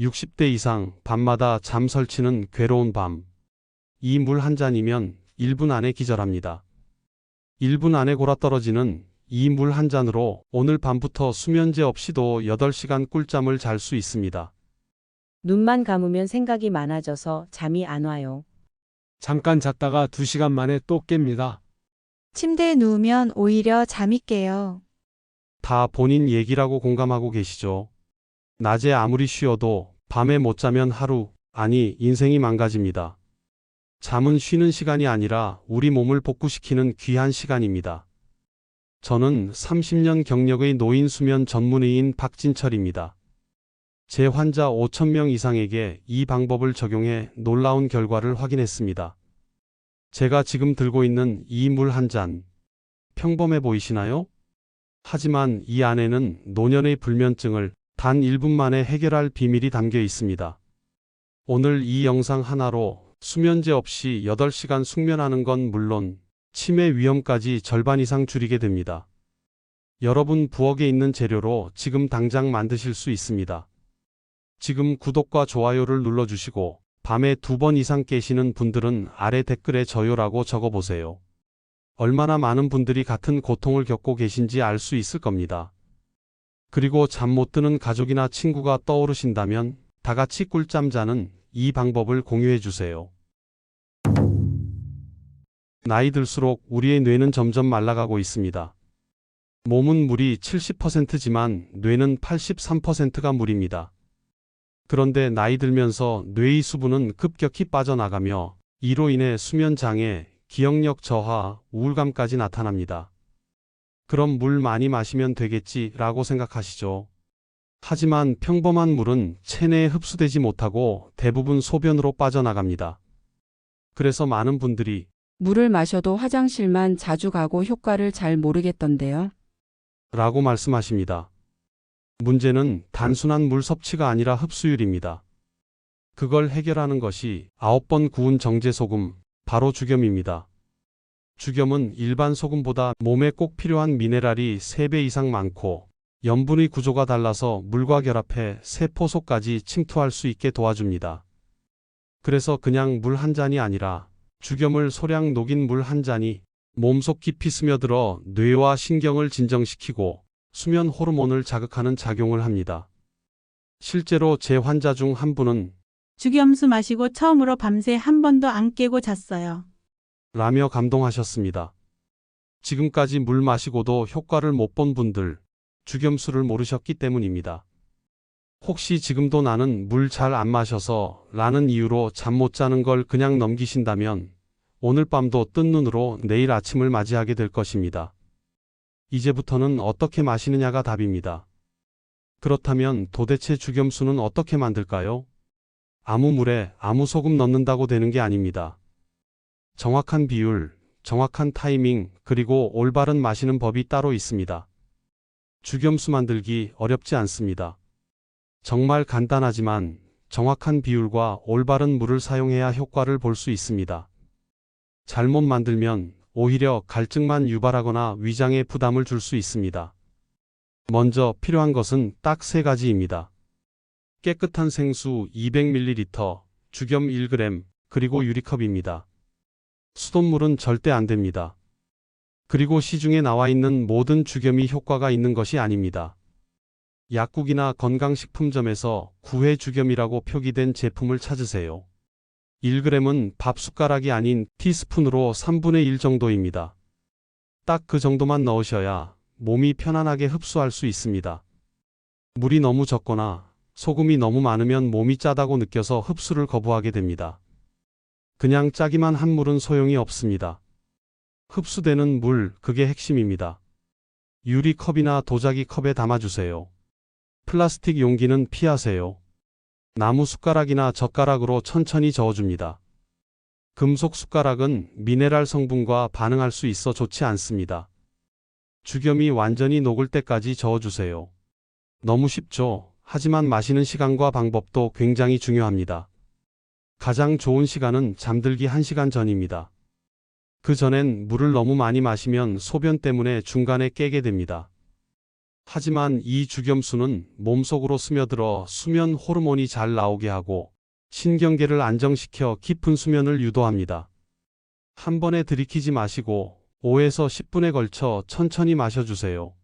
60대 이상 밤마다 잠 설치는 괴로운 밤. 이 물 한 잔이면 1분 안에 기절합니다. 1분 안에 골아 떨어지는 이 물 한 잔으로 오늘 밤부터 수면제 없이도 8시간 꿀잠을 잘 수 있습니다. 눈만 감으면 생각이 많아져서 잠이 안 와요. 잠깐 잤다가 2시간 만에 또 깹니다. 침대에 누우면 오히려 잠이 깨요. 다 본인 얘기라고 공감하고 계시죠? 낮에 아무리 쉬어도 밤에 못 자면 하루, 아니 인생이 망가집니다. 잠은 쉬는 시간이 아니라 우리 몸을 복구시키는 귀한 시간입니다. 저는 30년 경력의 노인 수면 전문의인 박진철입니다. 제 환자 5천명 이상에게 이 방법을 적용해 놀라운 결과를 확인했습니다. 제가 지금 들고 있는 이 물 한 잔, 평범해 보이시나요? 하지만 이 안에는 노년의 불면증을 단 1분 만에 해결할 비밀이 담겨 있습니다. 오늘 이 영상 하나로 수면제 없이 8시간 숙면하는 건 물론 치매 위험까지 절반 이상 줄이게 됩니다. 여러분 부엌에 있는 재료로 지금 당장 만드실 수 있습니다. 지금 구독과 좋아요를 눌러주시고 밤에 두 번 이상 깨시는 분들은 아래 댓글에 저요라고 적어보세요. 얼마나 많은 분들이 같은 고통을 겪고 계신지 알 수 있을 겁니다. 그리고 잠 못 드는 가족이나 친구가 떠오르신다면 다 같이 꿀잠 자는 이 방법을 공유해 주세요. 나이 들수록 우리의 뇌는 점점 말라가고 있습니다. 몸은 물이 70%지만 뇌는 83%가 물입니다. 그런데 나이 들면서 뇌의 수분은 급격히 빠져나가며 이로 인해 수면 장애, 기억력 저하, 우울감까지 나타납니다. 그럼 물 많이 마시면 되겠지 라고 생각하시죠. 하지만 평범한 물은 체내에 흡수되지 못하고 대부분 소변으로 빠져나갑니다. 그래서 많은 분들이 물을 마셔도 화장실만 자주 가고 효과를 잘 모르겠던데요. 라고 말씀하십니다. 문제는 단순한 물 섭취가 아니라 흡수율입니다. 그걸 해결하는 것이 9번 구운 정제소금, 바로 죽염입니다. 죽염은 일반 소금보다 몸에 꼭 필요한 미네랄이 3배 이상 많고 염분의 구조가 달라서 물과 결합해 세포 속까지 침투할 수 있게 도와줍니다. 그래서 그냥 물 한 잔이 아니라 죽염을 소량 녹인 물 한 잔이 몸속 깊이 스며들어 뇌와 신경을 진정시키고 수면 호르몬을 자극하는 작용을 합니다. 실제로 제 환자 중 한 분은 죽염수 마시고 처음으로 밤새 한 번도 안 깨고 잤어요. 라며 감동하셨습니다. 지금까지 물 마시고도 효과를 못 본 분들, 죽염수를 모르셨기 때문입니다. 혹시 지금도 나는 물 잘 안 마셔서 라는 이유로 잠 못 자는 걸 그냥 넘기신다면 오늘 밤도 뜬 눈으로 내일 아침을 맞이하게 될 것입니다. 이제부터는 어떻게 마시느냐가 답입니다. 그렇다면 도대체 죽염수는 어떻게 만들까요? 아무 물에 아무 소금 넣는다고 되는 게 아닙니다. 정확한 비율, 정확한 타이밍, 그리고 올바른 마시는 법이 따로 있습니다. 죽염수 만들기 어렵지 않습니다. 정말 간단하지만 정확한 비율과 올바른 물을 사용해야 효과를 볼 수 있습니다. 잘못 만들면 오히려 갈증만 유발하거나 위장에 부담을 줄 수 있습니다. 먼저 필요한 것은 딱 세 가지입니다. 깨끗한 생수 200ml, 죽염 1g, 그리고 유리컵입니다. 수돗물은 절대 안 됩니다. 그리고 시중에 나와 있는 모든 죽염이 효과가 있는 것이 아닙니다. 약국이나 건강식품점에서 구해 죽염이라고 표기된 제품을 찾으세요. 1g은 밥 숟가락이 아닌 티스푼으로 3분의 1 정도입니다. 딱 그 정도만 넣으셔야 몸이 편안하게 흡수할 수 있습니다. 물이 너무 적거나 소금이 너무 많으면 몸이 짜다고 느껴서 흡수를 거부하게 됩니다. 그냥 짜기만 한 물은 소용이 없습니다. 흡수되는 물, 그게 핵심입니다. 유리 컵이나 도자기 컵에 담아주세요. 플라스틱 용기는 피하세요. 나무 숟가락이나 젓가락으로 천천히 저어줍니다. 금속 숟가락은 미네랄 성분과 반응할 수 있어 좋지 않습니다. 죽염이 완전히 녹을 때까지 저어주세요. 너무 쉽죠? 하지만 마시는 시간과 방법도 굉장히 중요합니다. 가장 좋은 시간은 잠들기 1시간 전입니다. 그 전엔 물을 너무 많이 마시면 소변 때문에 중간에 깨게 됩니다. 하지만 이 주겸수는 몸속으로 스며들어 수면 호르몬이 잘 나오게 하고 신경계를 안정시켜 깊은 수면을 유도합니다. 한 번에 들이키지 마시고 5에서 10분에 걸쳐 천천히 마셔주세요.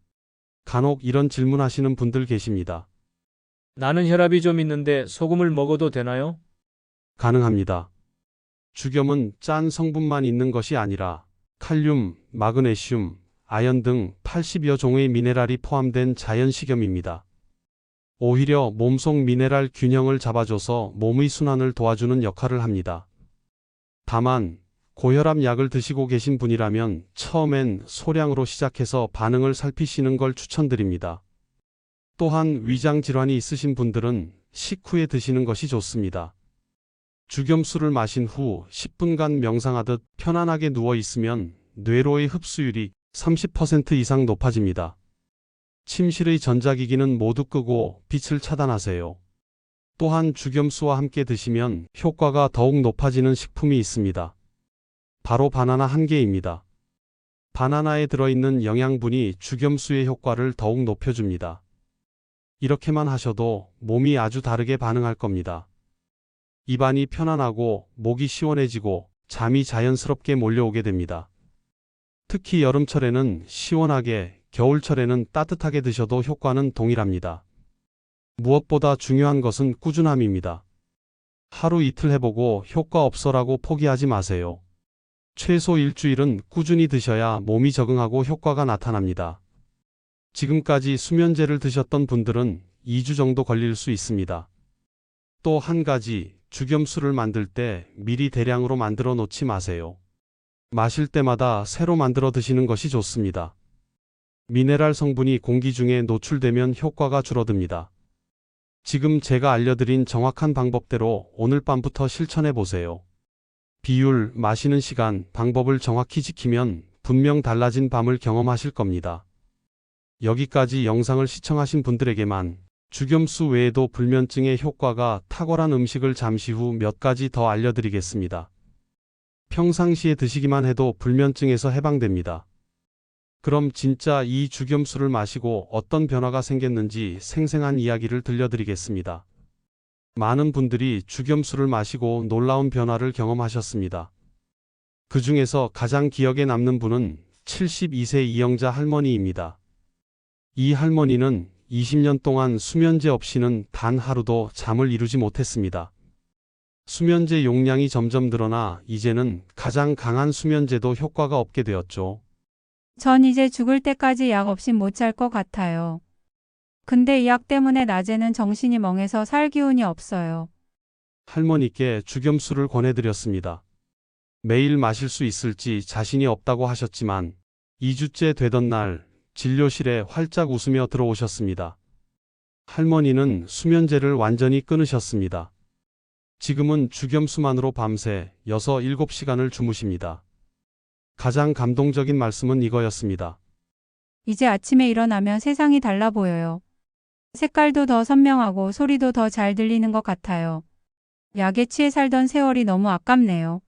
간혹 이런 질문하시는 분들 계십니다. 나는 혈압이 좀 있는데 소금을 먹어도 되나요? 가능합니다. 주겸은 짠 성분만 있는 것이 아니라 칼륨, 마그네슘, 아연 등 80여 종의 미네랄이 포함된 자연 식염입니다. 오히려 몸속 미네랄 균형을 잡아줘서 몸의 순환을 도와주는 역할을 합니다. 다만 고혈압 약을 드시고 계신 분이라면 처음엔 소량으로 시작해서 반응을 살피시는 걸 추천드립니다. 또한 위장 질환이 있으신 분들은 식후에 드시는 것이 좋습니다. 주겸수를 마신 후 10분간 명상하듯 편안하게 누워 있으면 뇌로의 흡수율이 30% 이상 높아집니다. 침실의 전자기기는 모두 끄고 빛을 차단하세요. 또한 주겸수와 함께 드시면 효과가 더욱 높아지는 식품이 있습니다. 바로 바나나 한 개입니다. 바나나에 들어있는 영양분이 주겸수의 효과를 더욱 높여줍니다. 이렇게만 하셔도 몸이 아주 다르게 반응할 겁니다. 입안이 편안하고 목이 시원해지고 잠이 자연스럽게 몰려오게 됩니다. 특히 여름철에는 시원하게, 겨울철에는 따뜻하게 드셔도 효과는 동일합니다. 무엇보다 중요한 것은 꾸준함입니다. 하루 이틀 해보고 효과 없어라고 포기하지 마세요. 최소 일주일은 꾸준히 드셔야 몸이 적응하고 효과가 나타납니다. 지금까지 수면제를 드셨던 분들은 2주 정도 걸릴 수 있습니다. 또 한 가지, 주겸수를 만들 때 미리 대량으로 만들어 놓지 마세요. 마실 때마다 새로 만들어 드시는 것이 좋습니다. 미네랄 성분이 공기 중에 노출되면 효과가 줄어듭니다. 지금 제가 알려드린 정확한 방법대로 오늘 밤부터 실천해 보세요. 비율, 마시는 시간, 방법을 정확히 지키면 분명 달라진 밤을 경험하실 겁니다. 여기까지 영상을 시청하신 분들에게만 주겸수 외에도 불면증의 효과가 탁월한 음식을 잠시 후 몇 가지 더 알려드리겠습니다. 평상시에 드시기만 해도 불면증에서 해방됩니다. 그럼 진짜 이 주겸수를 마시고 어떤 변화가 생겼는지 생생한 이야기를 들려드리겠습니다. 많은 분들이 주겸수를 마시고 놀라운 변화를 경험하셨습니다. 그 중에서 가장 기억에 남는 분은 72세 이영자 할머니입니다. 이 할머니는 20년 동안 수면제 없이는 단 하루도 잠을 이루지 못했습니다. 수면제 용량이 점점 늘어나 이제는 가장 강한 수면제도 효과가 없게 되었죠. 전 이제 죽을 때까지 약 없이 못 잘 것 같아요. 근데 이 약 때문에 낮에는 정신이 멍해서 살 기운이 없어요. 할머니께 주겸수를 권해드렸습니다. 매일 마실 수 있을지 자신이 없다고 하셨지만 2주째 되던 날 진료실에 활짝 웃으며 들어오셨습니다. 할머니는 수면제를 완전히 끊으셨습니다. 지금은 주겸수만으로 밤새 6, 7시간을 주무십니다. 가장 감동적인 말씀은 이거였습니다. 이제 아침에 일어나면 세상이 달라 보여요. 색깔도 더 선명하고 소리도 더 잘 들리는 것 같아요. 약에 취해 살던 세월이 너무 아깝네요.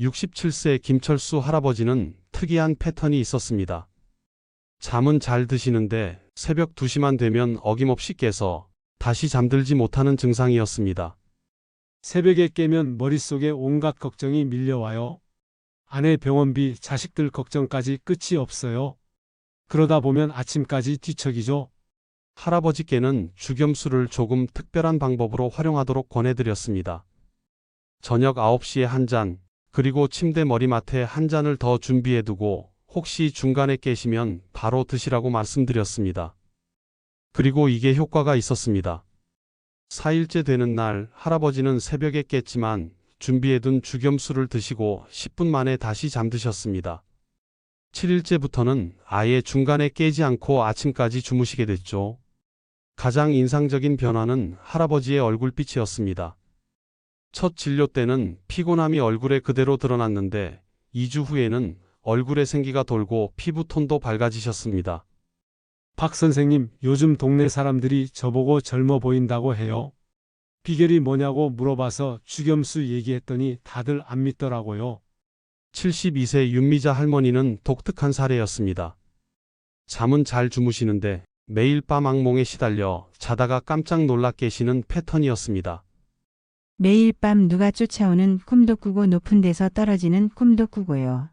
67세 김철수 할아버지는 특이한 패턴이 있었습니다. 잠은 잘 드시는데 새벽 2시만 되면 어김없이 깨서 다시 잠들지 못하는 증상이었습니다. 새벽에 깨면 머릿속에 온갖 걱정이 밀려와요. 아내 병원비, 자식들 걱정까지 끝이 없어요. 그러다 보면 아침까지 뒤척이죠. 할아버지께는 주겸수를 조금 특별한 방법으로 활용하도록 권해드렸습니다. 저녁 9시에 한 잔, 그리고 침대 머리맡에 한 잔을 더 준비해두고 혹시 중간에 깨시면 바로 드시라고 말씀드렸습니다. 그리고 이게 효과가 있었습니다. 4일째 되는 날 할아버지는 새벽에 깼지만 준비해둔 주겸수를 드시고 10분 만에 다시 잠드셨습니다. 7일째부터는 아예 중간에 깨지 않고 아침까지 주무시게 됐죠. 가장 인상적인 변화는 할아버지의 얼굴빛이었습니다. 첫 진료 때는 피곤함이 얼굴에 그대로 드러났는데 2주 후에는 얼굴에 생기가 돌고 피부톤도 밝아지셨습니다. 박 선생님, 요즘 동네 사람들이 저보고 젊어 보인다고 해요. 비결이 뭐냐고 물어봐서 주겸수 얘기했더니 다들 안 믿더라고요. 72세 윤미자 할머니는 독특한 사례였습니다. 잠은 잘 주무시는데 매일 밤 악몽에 시달려 자다가 깜짝 놀라 깨시는 패턴이었습니다. 매일 밤 누가 쫓아오는 꿈도 꾸고 높은 데서 떨어지는 꿈도 꾸고요.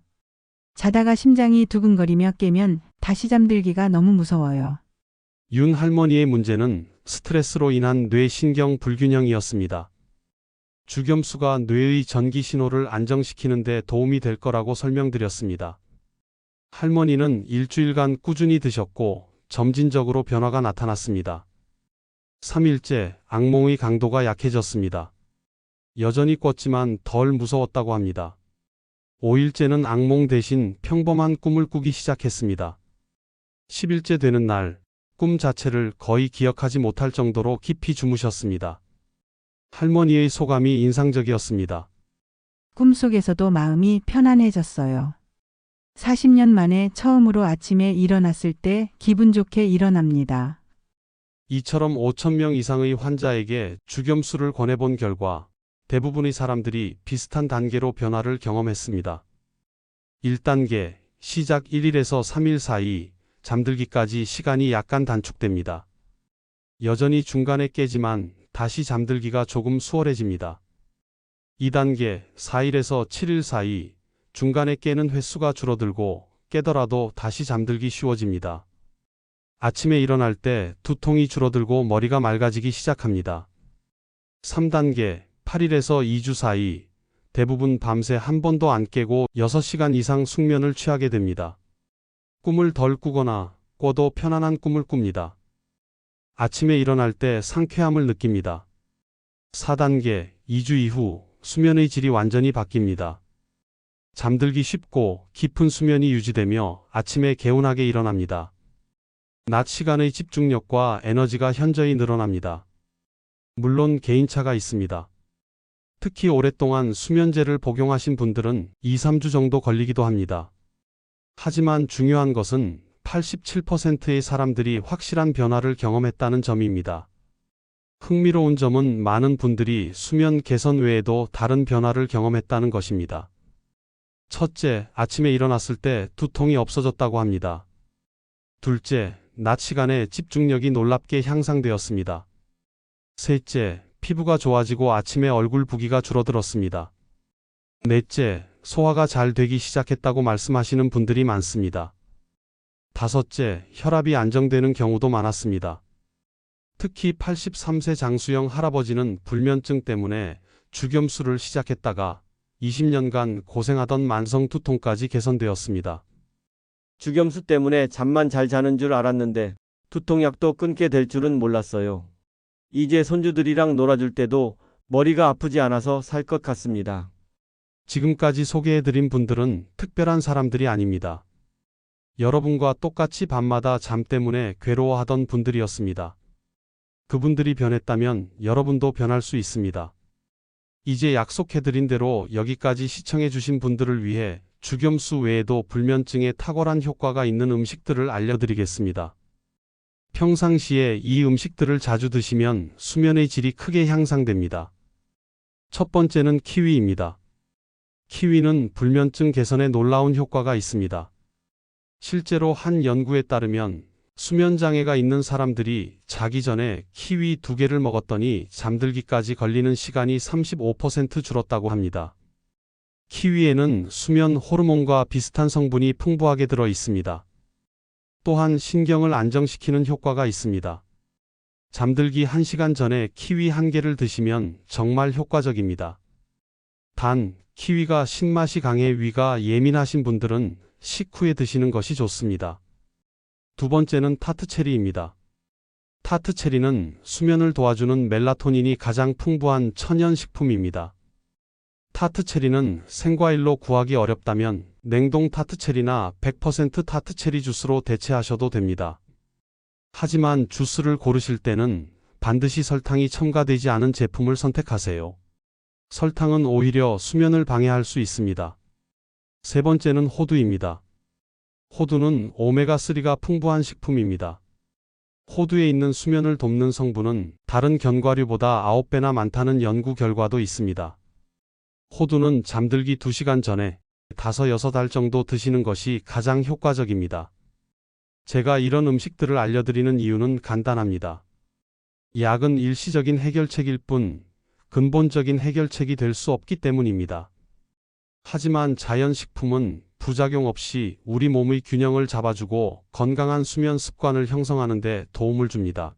자다가 심장이 두근거리며 깨면 다시 잠들기가 너무 무서워요. 윤 할머니의 문제는 스트레스로 인한 뇌신경 불균형이었습니다. 주겸수가 뇌의 전기 신호를 안정시키는 데 도움이 될 거라고 설명드렸습니다. 할머니는 일주일간 꾸준히 드셨고 점진적으로 변화가 나타났습니다. 3일째 악몽의 강도가 약해졌습니다. 여전히 꿨지만 덜 무서웠다고 합니다. 5일째는 악몽 대신 평범한 꿈을 꾸기 시작했습니다. 10일째 되는 날, 꿈 자체를 거의 기억하지 못할 정도로 깊이 주무셨습니다. 할머니의 소감이 인상적이었습니다. 꿈속에서도 마음이 편안해졌어요. 40년 만에 처음으로 아침에 일어났을 때 기분 좋게 일어납니다. 이처럼 5천명 이상의 환자에게 주겸수를 권해본 결과 대부분의 사람들이 비슷한 단계로 변화를 경험했습니다. 1단계, 시작 1일에서 3일 사이 잠들기까지 시간이 약간 단축됩니다. 여전히 중간에 깨지만 다시 잠들기가 조금 수월해집니다. 2단계, 4일에서 7일 사이 중간에 깨는 횟수가 줄어들고 깨더라도 다시 잠들기 쉬워집니다. 아침에 일어날 때 두통이 줄어들고 머리가 맑아지기 시작합니다. 3단계, 8일에서 2주 사이 대부분 밤새 한 번도 안 깨고 6시간 이상 숙면을 취하게 됩니다. 꿈을 덜 꾸거나 꿔도 편안한 꿈을 꿉니다. 아침에 일어날 때 상쾌함을 느낍니다. 4단계, 2주 이후 수면의 질이 완전히 바뀝니다. 잠들기 쉽고 깊은 수면이 유지되며 아침에 개운하게 일어납니다. 낮 시간의 집중력과 에너지가 현저히 늘어납니다. 물론 개인차가 있습니다. 특히 오랫동안 수면제를 복용하신 분들은 2, 3주 정도 걸리기도 합니다. 하지만 중요한 것은 87%의 사람들이 확실한 변화를 경험했다는 점입니다. 흥미로운 점은 많은 분들이 수면 개선 외에도 다른 변화를 경험했다는 것입니다. 첫째, 아침에 일어났을 때 두통이 없어졌다고 합니다. 둘째, 낮 시간에 집중력이 놀랍게 향상되었습니다. 셋째, 피부가 좋아지고 아침에 얼굴 부기가 줄어들었습니다. 넷째, 소화가 잘 되기 시작했다고 말씀하시는 분들이 많습니다. 다섯째, 혈압이 안정되는 경우도 많았습니다. 특히 83세 장수영 할아버지는 불면증 때문에 주겸수를 시작했다가 20년간 고생하던 만성 두통까지 개선되었습니다. 주겸수 때문에 잠만 잘 자는 줄 알았는데 두통약도 끊게 될 줄은 몰랐어요. 이제 손주들이랑 놀아줄 때도 머리가 아프지 않아서 살 것 같습니다. 지금까지 소개해드린 분들은 특별한 사람들이 아닙니다. 여러분과 똑같이 밤마다 잠 때문에 괴로워하던 분들이었습니다. 그분들이 변했다면 여러분도 변할 수 있습니다. 이제 약속해드린 대로 여기까지 시청해주신 분들을 위해 주겸수 외에도 불면증에 탁월한 효과가 있는 음식들을 알려드리겠습니다. 평상시에 이 음식들을 자주 드시면 수면의 질이 크게 향상됩니다. 첫 번째는 키위입니다. 키위는 불면증 개선에 놀라운 효과가 있습니다. 실제로 한 연구에 따르면 수면 장애가 있는 사람들이 자기 전에 키위 두 개를 먹었더니 잠들기까지 걸리는 시간이 35% 줄었다고 합니다. 키위에는 수면 호르몬과 비슷한 성분이 풍부하게 들어 있습니다. 또한 신경을 안정시키는 효과가 있습니다. 잠들기 1시간 전에 키위 한 개를 드시면 정말 효과적입니다. 단, 키위가 신맛이 강해 위가 예민하신 분들은 식후에 드시는 것이 좋습니다. 두 번째는 타트체리입니다. 타트체리는 수면을 도와주는 멜라토닌이 가장 풍부한 천연식품입니다. 타트체리는 생과일로 구하기 어렵다면 냉동 타트체리나 100% 타트체리 주스로 대체하셔도 됩니다. 하지만 주스를 고르실 때는 반드시 설탕이 첨가되지 않은 제품을 선택하세요. 설탕은 오히려 수면을 방해할 수 있습니다. 세 번째는 호두입니다. 호두는 오메가3가 풍부한 식품입니다. 호두에 있는 수면을 돕는 성분은 다른 견과류보다 9배나 많다는 연구 결과도 있습니다. 호두는 잠들기 2시간 전에 5, 6알 정도 드시는 것이 가장 효과적입니다. 제가 이런 음식들을 알려드리는 이유는 간단합니다. 약은 일시적인 해결책일 뿐 근본적인 해결책이 될 수 없기 때문입니다. 하지만 자연식품은 부작용 없이 우리 몸의 균형을 잡아주고 건강한 수면 습관을 형성하는 데 도움을 줍니다.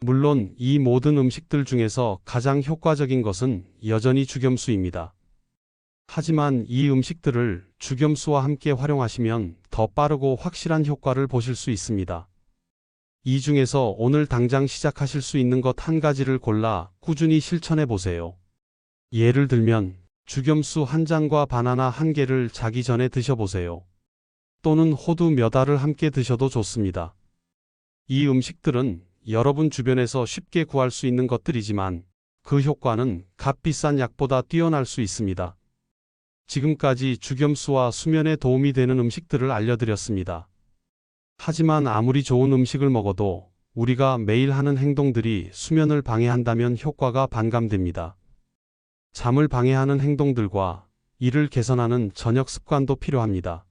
물론 이 모든 음식들 중에서 가장 효과적인 것은 여전히 죽염수입니다. 하지만 이 음식들을 죽염수와 함께 활용하시면 더 빠르고 확실한 효과를 보실 수 있습니다. 이 중에서 오늘 당장 시작하실 수 있는 것 한 가지를 골라 꾸준히 실천해 보세요. 예를 들면 죽염수 한 잔과 바나나 한 개를 자기 전에 드셔보세요. 또는 호두 몇 알을 함께 드셔도 좋습니다. 이 음식들은 여러분 주변에서 쉽게 구할 수 있는 것들이지만 그 효과는 값비싼 약보다 뛰어날 수 있습니다. 지금까지 죽염수와 수면에 도움이 되는 음식들을 알려드렸습니다. 하지만 아무리 좋은 음식을 먹어도 우리가 매일 하는 행동들이 수면을 방해한다면 효과가 반감됩니다. 잠을 방해하는 행동들과 이를 개선하는 저녁 습관도 필요합니다.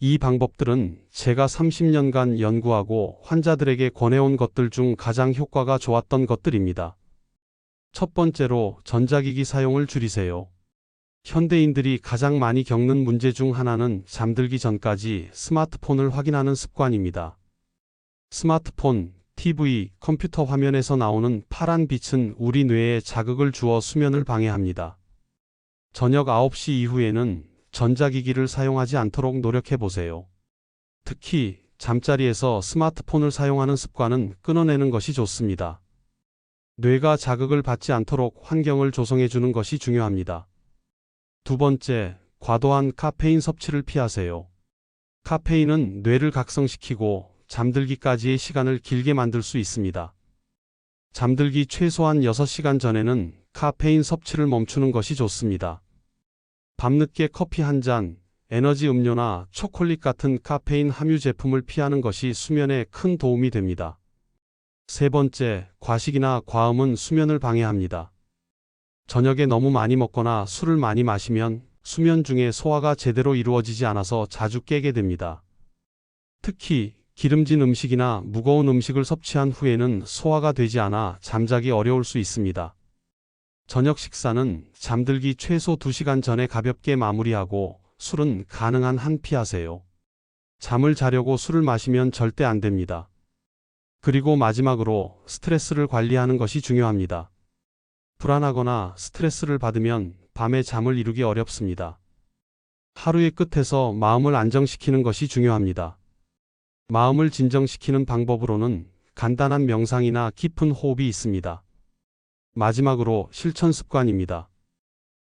이 방법들은 제가 30년간 연구하고 환자들에게 권해온 것들 중 가장 효과가 좋았던 것들입니다. 첫 번째로 전자기기 사용을 줄이세요. 현대인들이 가장 많이 겪는 문제 중 하나는 잠들기 전까지 스마트폰을 확인하는 습관입니다. 스마트폰, TV, 컴퓨터 화면에서 나오는 파란 빛은 우리 뇌에 자극을 주어 수면을 방해합니다. 저녁 9시 이후에는 전자기기를 사용하지 않도록 노력해 보세요. 특히 잠자리에서 스마트폰을 사용하는 습관은 끊어내는 것이 좋습니다. 뇌가 자극을 받지 않도록 환경을 조성해 주는 것이 중요합니다. 두 번째, 과도한 카페인 섭취를 피하세요. 카페인은 뇌를 각성시키고 잠들기까지의 시간을 길게 만들 수 있습니다. 잠들기 최소한 6시간 전에는 카페인 섭취를 멈추는 것이 좋습니다. 밤늦게 커피 한 잔, 에너지 음료나 초콜릿 같은 카페인 함유 제품을 피하는 것이 수면에 큰 도움이 됩니다. 세 번째, 과식이나 과음은 수면을 방해합니다. 저녁에 너무 많이 먹거나 술을 많이 마시면 수면 중에 소화가 제대로 이루어지지 않아서 자주 깨게 됩니다. 특히 기름진 음식이나 무거운 음식을 섭취한 후에는 소화가 되지 않아 잠자기 어려울 수 있습니다. 저녁 식사는 잠들기 최소 2시간 전에 가볍게 마무리하고 술은 가능한 한 피하세요. 잠을 자려고 술을 마시면 절대 안 됩니다. 그리고 마지막으로 스트레스를 관리하는 것이 중요합니다. 불안하거나 스트레스를 받으면 밤에 잠을 이루기 어렵습니다. 하루의 끝에서 마음을 안정시키는 것이 중요합니다. 마음을 진정시키는 방법으로는 간단한 명상이나 깊은 호흡이 있습니다. 마지막으로 실천 습관입니다.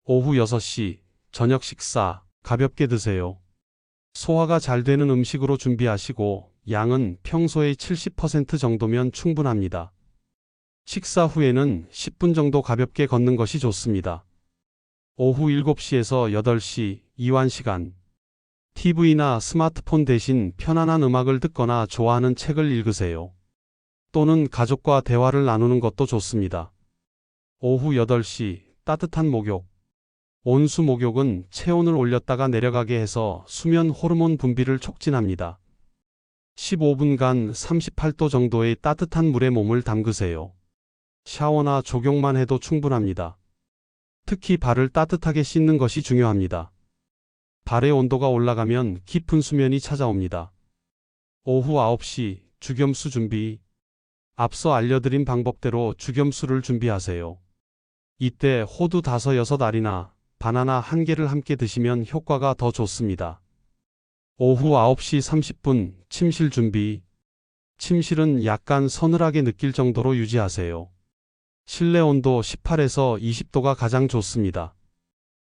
오후 6시, 저녁 식사, 가볍게 드세요. 소화가 잘 되는 음식으로 준비하시고 양은 평소의 70% 정도면 충분합니다. 식사 후에는 10분 정도 가볍게 걷는 것이 좋습니다. 오후 7시에서 8시, 이완 시간. TV나 스마트폰 대신 편안한 음악을 듣거나 좋아하는 책을 읽으세요. 또는 가족과 대화를 나누는 것도 좋습니다. 오후 8시, 따뜻한 목욕. 온수 목욕은 체온을 올렸다가 내려가게 해서 수면 호르몬 분비를 촉진합니다. 15분간 38도 정도의 따뜻한 물에 몸을 담그세요. 샤워나 조경만 해도 충분합니다. 특히 발을 따뜻하게 씻는 것이 중요합니다. 발의 온도가 올라가면 깊은 수면이 찾아옵니다. 오후 9시 죽염수 준비. 앞서 알려드린 방법대로 죽염수를 준비하세요. 이때 호두 5, 6알이나 바나나 한 개를 함께 드시면 효과가 더 좋습니다. 오후 9시 30분 침실 준비. 침실은 약간 서늘하게 느낄 정도로 유지하세요. 실내 온도 18에서 20도가 가장 좋습니다.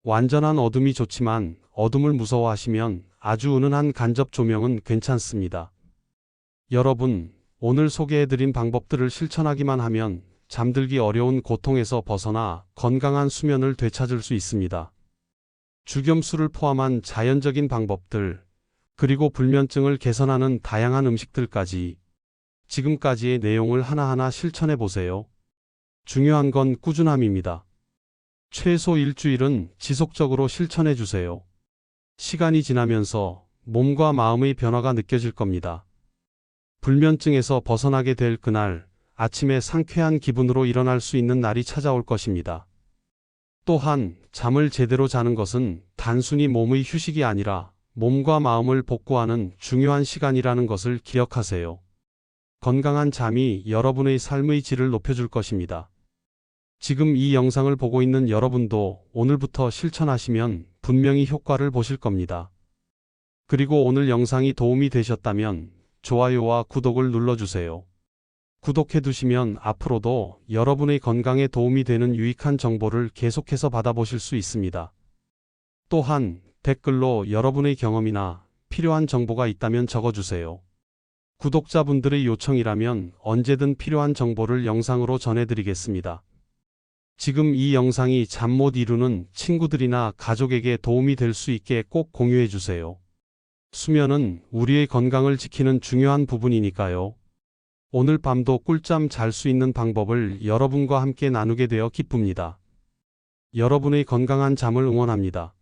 완전한 어둠이 좋지만 어둠을 무서워하시면 아주 은은한 간접 조명은 괜찮습니다. 여러분, 오늘 소개해드린 방법들을 실천하기만 하면 잠들기 어려운 고통에서 벗어나 건강한 수면을 되찾을 수 있습니다. 죽염수를 포함한 자연적인 방법들, 그리고 불면증을 개선하는 다양한 음식들까지 지금까지의 내용을 하나하나 실천해 보세요. 중요한 건 꾸준함입니다. 최소 일주일은 지속적으로 실천해 주세요. 시간이 지나면서 몸과 마음의 변화가 느껴질 겁니다. 불면증에서 벗어나게 될 그날, 아침에 상쾌한 기분으로 일어날 수 있는 날이 찾아올 것입니다. 또한 잠을 제대로 자는 것은 단순히 몸의 휴식이 아니라 몸과 마음을 복구하는 중요한 시간이라는 것을 기억하세요. 건강한 잠이 여러분의 삶의 질을 높여줄 것입니다. 지금 이 영상을 보고 있는 여러분도 오늘부터 실천하시면 분명히 효과를 보실 겁니다. 그리고 오늘 영상이 도움이 되셨다면 좋아요와 구독을 눌러주세요. 구독해 두시면 앞으로도 여러분의 건강에 도움이 되는 유익한 정보를 계속해서 받아보실 수 있습니다. 또한 댓글로 여러분의 경험이나 필요한 정보가 있다면 적어주세요. 구독자분들의 요청이라면 언제든 필요한 정보를 영상으로 전해드리겠습니다. 지금 이 영상이 잠 못 이루는 친구들이나 가족에게 도움이 될 수 있게 꼭 공유해 주세요. 수면은 우리의 건강을 지키는 중요한 부분이니까요. 오늘 밤도 꿀잠 잘 수 있는 방법을 여러분과 함께 나누게 되어 기쁩니다. 여러분의 건강한 잠을 응원합니다.